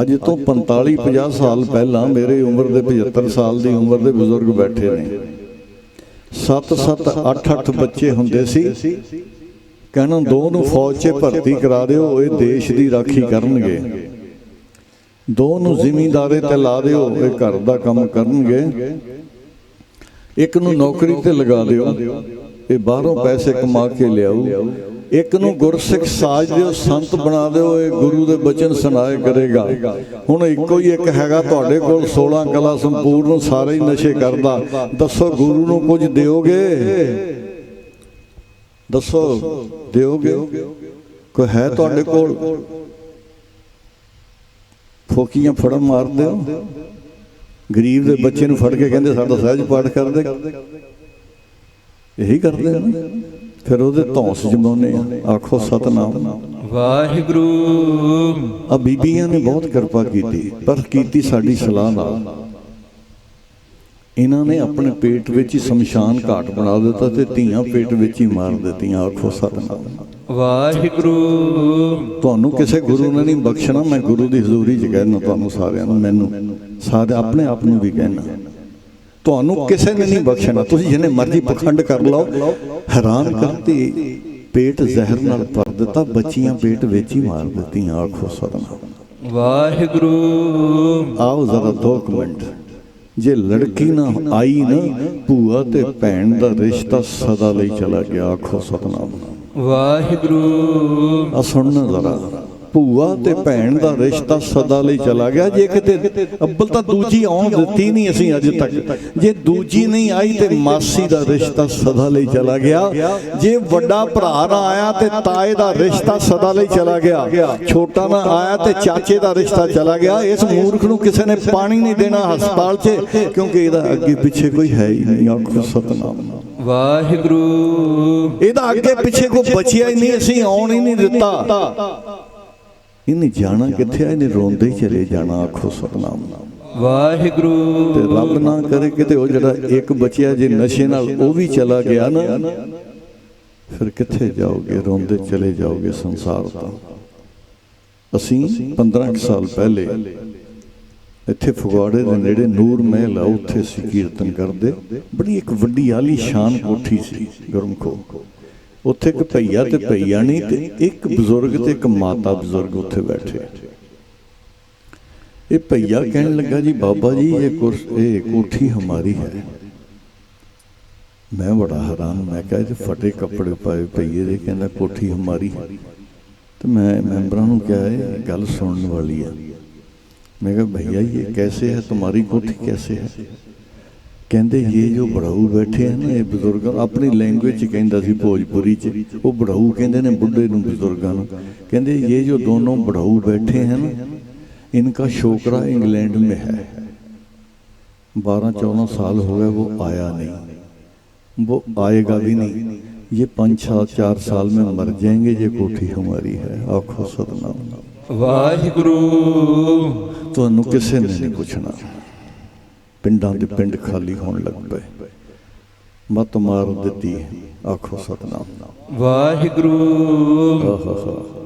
ਅੱਜ ਤੋਂ 45 50 ਸਾਲ ਪਹਿਲਾਂ ਮੇਰੇ ਉਮਰ ਦੇ 75 ਸਾਲ ਦੀ ਉਮਰ ਦੇ ਬਜ਼ੁਰਗ ਬੈਠੇ ਨੇ। 7 7 8 8 ਬੱਚੇ ਹੁੰਦੇ ਸੀ। ਕਹਿਣਾ ਦੋ ਨੂੰ ਫੌਜ 'ਚ ਭਰਤੀ ਕਰਾ ਦਿਓ ਇਹ ਦੇਸ਼ ਦੀ ਰਾਖੀ ਕਰਨਗੇ। ਦੋ ਨੂੰ ਜ਼ਿਮੀਂਦਾਰੇ ਤੇ ਲਾ ਦਿਓ ਇਹ ਘਰ ਦਾ ਕੰਮ ਕਰਨਗੇ। ਇੱਕ ਨੂੰ ਨੌਕਰੀ ਤੇ ਲਗਾ ਦਿਓ। ਇਹ ਬਾਹਰੋਂ ਪੈਸੇ ਕਮਾ ਕੇ ਲਿਆਊ ਇੱਕ ਨੂੰ ਗੁਰਸਿੱਖ ਸਾਜ ਦਿਓ ਸੰਤ ਬਣਾ ਦਿਓ ਇਹ ਗੁਰੂ ਦੇ ਬਚਨ ਸੁਣਾਏ ਕਰੇਗਾ। ਹੁਣ ਇੱਕੋ ਹੀ ਇੱਕ ਹੈਗਾ ਤੁਹਾਡੇ ਕੋਲ 16 ਕਲਾ ਸੰਪੂਰਨ ਸਾਰੇ ਹੀ ਨਸ਼ੇ ਕਰਦਾ। ਦੱਸੋ ਗੁਰੂ ਨੂੰ ਕੁਝ ਦਿਓਗੇ? ਦੱਸੋ ਦਿਓਗੇ? ਕੋਈ ਹੈ ਤੁਹਾਡੇ ਕੋਲ? ਫੋਕੀਆਂ ਫੜਨ ਮਾਰਦੇ ਹੋ? ਗਰੀਬ ਦੇ ਬੱਚੇ ਨੂੰ ਫੜ ਕੇ ਕਹਿੰਦੇ ਸਾਡਾ ਸਹਿਜ ਪਾਠ ਕਰਦੇ। ਇਹੀ ਕਰਦੇ ਨੇ। ਫਿਰ ਉਹਦੇ ਧੌਂਸ ਜਮਾਉਨੇ ਆ। ਆਖੋ ਸਤਨਾਮ। ਵਾਹਿਗੁਰੂ। ਆ ਬੀਬੀਆਂ ਨੇ ਬਹੁਤ ਕਿਰਪਾ ਕੀਤੀ ਪਰ ਕੀਤੀ ਸਾਡੀ ਸਲਾਹ ਨਾਲ। ਇਹਨਾਂ ਨੇ ਆਪਣੇ ਪੇਟ ਵਿੱਚ ਹੀ ਸ਼ਮਸ਼ਾਨ ਘਾਟ ਬਣਾ ਦਿੱਤਾ ਤੇ ਧੀਆਂ ਪੇਟ ਵਿੱਚ ਹੀ ਮਾਰ ਦਿੱਤੀਆਂ ਆਖੋ ਸਤਨਾਮ। ਵਾਹਿਗੁਰੂ। ਤੁਹਾਨੂੰ ਕਿਸੇ ਗੁਰੂ ਨੇ ਨਹੀਂ ਬਖਸ਼ਣਾ ਮੈਂ ਗੁਰੂ ਦੀ ਹਜ਼ੂਰੀ 'ਚ ਕਹਿਣਾ ਤੁਹਾਨੂੰ ਸਾਰਿਆਂ ਨੂੰ ਮੈਨੂੰ। ਸਾਰੇ ਆਪਣੇ ਆਪ ਨੂੰ ਵੀ ਕਹਿਣਾ ਤੁਹਾਨੂੰ ਕਿਸੇ ਨੇ ਨਹੀਂ ਬਖਸ਼ਣਾ। ਤੁਸੀਂ ਜਿਹਨੇ ਮਰਜ਼ੀ ਪਖੰਡ ਕਰ ਲਓ ਹੈਰਾਨ ਕਰਤੀ ਪੇਟ ਜ਼ਹਿਰ ਨਾਲ ਭਰ ਦਿੱਤਾ ਬੱਚੀਆਂ ਪੇਟ ਵਿੱਚ ਹੀ ਮਾਰ ਦਿੱਤੀਆਂ ਆਖੋ ਸਤਨਾਮ ਵਾਹਿਗੁਰੂ। ਆਓ ਜ਼ਰਾ ਦੋ ਮਿੰਟ। ਜੇ ਲੜਕੀ ਨਾ ਆਈ ਨਾ ਭੂਆ ਤੇ ਭੈਣ ਦਾ ਰਿਸ਼ਤਾ ਸਦਾ ਲਈ ਚਲਾ ਗਿਆ ਆਖੋ ਸਤਨਾਮ। ਵਾਹਿਗੁਰੂ। ਆ ਸੁਣਨਾ ਜ਼ਰਾ। ਭੂਆ ਤੇ ਭੈਣ ਦਾ ਰਿਸ਼ਤਾ ਸਦਾ ਲਈ ਚਲਾ ਗਿਆ। ਜੇ ਕਿਤੇ ਅੱਬਲ ਤਾਂ ਦੂਜੀ ਆਉਣ ਦਿੱਤੀ ਨਹੀਂ ਅਸੀਂ ਅੱਜ ਤੱਕ। ਜੇ ਦੂਜੀ ਨਹੀਂ ਆਈ ਤੇ ਮਾਸੀ ਦਾ ਰਿਸ਼ਤਾ ਸਦਾ ਲਈ ਚਲਾ ਗਿਆ। ਜੇ ਵੱਡਾ ਭਰਾ ਨਾ ਆਇਆ ਤੇ ਤਾਏ ਦਾ ਰਿਸ਼ਤਾ ਸਦਾ ਲਈ ਚਲਾ ਗਿਆ। ਛੋਟਾ ਨਾ ਆਇਆ ਤੇ ਚਾਚੇ ਦਾ ਰਿਸ਼ਤਾ ਚਲਾ ਗਿਆ। ਇਸ ਮੂਰਖ ਨੂੰ ਕਿਸੇ ਨੇ ਪਾਣੀ ਨਹੀਂ ਦੇਣਾ ਹਸਪਤਾਲ 'ਚ ਕਿਉਂਕਿ ਇਹਦਾ ਅੱਗੇ ਪਿੱਛੇ ਕੋਈ ਹੈ ਹੀ ਨਹੀਂ। ਆਖੋ ਸਤਨਾਮ। ਵਾਹਿਗੁਰੂ। ਇਹਦਾ ਅੱਗੇ ਪਿੱਛੇ ਕੋਈ ਬਚਿਆ ਹੀ ਨਹੀਂ ਅਸੀਂ ਆਉਣ ਹੀ ਨਹੀਂ ਦਿੱਤਾ। ਇਹਨੇ ਜਾਣਾ ਕਿੱਥੇ ਆ? ਇਹਨੇ ਰੋਂਦੇ ਹੀ ਚਲੇ ਜਾਣਾ ਆਖੋ ਸਤਨਾਮ। ਵਾਹਿਗੁਰੂ। ਤੇ ਰੱਬ ਨਾ ਕਰੇ ਕਿਤੇ ਉਹ ਜਿਹੜਾ ਇੱਕ ਬਚਿਆ ਜੇ ਨਸ਼ੇ ਨਾਲ ਉਹ ਵੀ ਚਲਾ ਗਿਆ ਨਾ ਫਿਰ ਕਿੱਥੇ ਜਾਓਗੇ? ਰੋਂਦੇ ਚਲੇ ਜਾਓਗੇ ਸੰਸਾਰ ਤੋਂ। ਅਸੀਂ 15 ਕੁ ਸਾਲ ਪਹਿਲੇ ਇੱਥੇ ਫਗਵਾੜੇ ਦੇ ਨੇੜੇ ਨੂਰ ਮਹਿਲ ਆ ਉੱਥੇ ਅਸੀਂ ਕੀਰਤਨ ਕਰਦੇ। ਬੜੀ ਇੱਕ ਵੱਡੀ ਆਲੀ ਸ਼ਾਨ ਕੋਠੀ ਸੀ ਗੁਰਮਖੋ। ਉੱਥੇ ਇੱਕ ਭਈਆ ਤੇ ਭਈਆਣੀ ਤੇ ਇੱਕ ਬਜ਼ੁਰਗ ਤੇ ਇੱਕ ਮਾਤਾ ਬਜ਼ੁਰਗ ਉੱਥੇ ਬੈਠੇ। ਇਹ ਭਈਆ ਕਹਿਣ ਲੱਗਾ, ਜੀ ਬਾਬਾ ਜੀ, ਇਹ ਕੁਰਸ ਇਹ ਕੋਠੀ ਹਮਾਰੀ ਹੈ। ਮੈਂ ਬੜਾ ਹੈਰਾਨ, ਮੈਂ ਕਿਹਾ, ਇਹ ਫਟੇ ਕੱਪੜੇ ਪਾਏ ਭਈਏ ਦੇ ਕਹਿੰਦਾ ਕੋਠੀ ਹਮਾਰੀ ਤੇ ਮੈਂ ਮੈਂਬਰਾਂ ਨੂੰ ਕਿਹਾ, ਇਹ ਗੱਲ ਸੁਣਨ ਵਾਲੀ ਹੈ। ਮੈਂ ਕਿਹਾ, ਭਈਆ ਇਹ ਕੈਸੇ ਹੈ? ਤੁਹਾਡੀ ਕੋਠੀ ਕੈਸੇ ਹੈ? ਕਹਿੰਦੇ ਇਹ ਜੋ ਬੜਾਊ ਬੈਠੇ ਹਨ ਇਹ ਬਜ਼ੁਰਗ ਆਪਣੀ ਲੈਂਗੁਏਜ ਚ ਕਹਿੰਦਾ ਸੀ ਭੋਜਪੁਰੀ ਚ ਉਹ ਬੜਾਊ ਕਹਿੰਦੇ ਨੇ ਬੁੱਢੇ ਨੂੰ ਬਜ਼ੁਰਗਾਂ ਨੂੰ ਕਹਿੰਦੇ ਇਹ ਜੋ ਦੋਨੋਂ ਬੜਾਊ बैठे हैं इनका छोकरा इंग्लैंड में है बारह चौदह साल हो गए वो आया नहीं वो आएगा भी नहीं ये पाँच साल चार साल में मर जाएंगे ये कोठी हमारी है आखो सतनाम ਵਾਹਿਗੁਰੂ ਤੁਹਾਨੂੰ ਕਿਸੇ ਨੇ ਨਹੀਂ ਪੁੱਛਣਾ ਪਿੰਡਾਂ ਦੇ ਪਿੰਡ ਖਾਲੀ ਹੋਣ ਲੱਗ ਪਏ। ਮਤ ਮਾਰ ਦਿੱਤੀ ਆਖੋ ਸਤਨਾਮ। ਵਾਹਿਗੁਰੂ। ਆਹਾ